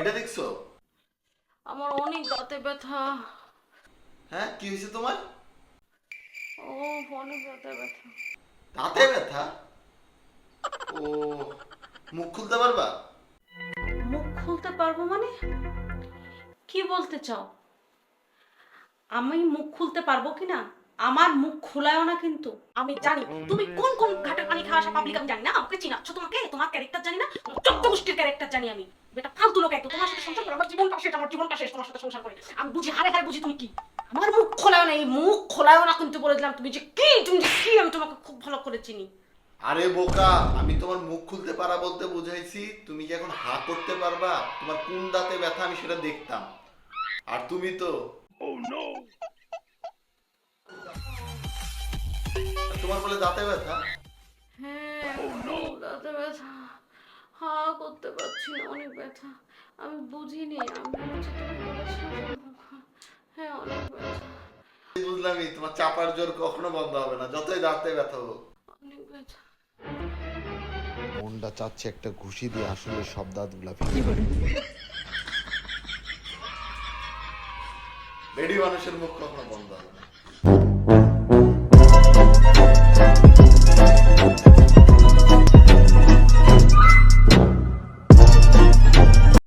এটা দেখছ? আমার অনেক দাঁতে ব্যথা। হ্যাঁ কি হয়েছে তোমার? ও অনেক দাঁতে ব্যথা। দাঁতে ব্যথা? ও মুখ খুলতে পারবা? মুখ খুলতে পারব মানে? কি বলতে চাও? আমি মুখ খুলতে পারব কি না আমার মুখ খোলায়ও না কিন্তু। আমি জানি তুমি কোন কোন ঘাটের পানি খাওয়া আসা পাবলিক আমি জানি না। আমাকে চিনাচ্ছ তোমাকে? তোমার ক্যারেক্টার জানি না। চোদ্দ গোষ্ঠীর ক্যারেক্টার জানি আমি। বেটা ফালতু লোক একদম। তোমার সাথে সংসার করে আমার জীবনটা শেষ আমার জীবনটা শেষ তোমার সাথে সংসার করে। আমি বুঝি হারে হারে বুঝি তুমি কি। আমার মুখ খোলায়ও না এই মুখ খোলায়ও না কিন্তু বলে দিলাম তুমি যে কি তুমি যে কি আমি তোমাকে খুব ভালো করে চিনি। আরে বোকা আমি তোমার মুখ খুলতে পারা বলতে বুঝাইছি তুমি কি এখন হা করতে পারবা? তোমার কোন দাঁতে ব্যথা আমি সেটা দেখতাম। আর তুমি তো? তোমার বলে দাঁতে ব্যথা? হ্যাঁ দাঁতে ব্যথা। হা করতে পারছি না অনেক ব্যথা। আমি বুঝিনি আমি হচ্ছে হ্যাঁ অনেক ব্যথা। বুঝলামই তোমার চাপার জোর কখনো বন্ধ হবে না যতই দাঁতে ব্যথা হোক। অনেক ব্যথা। মনটা চাচ্ছে একটা ঘুষি দিয়ে আসলে সব দাঁতগুলা ফেলে বেডি মানুষের মুখ কখনো বন্ধ হবে না।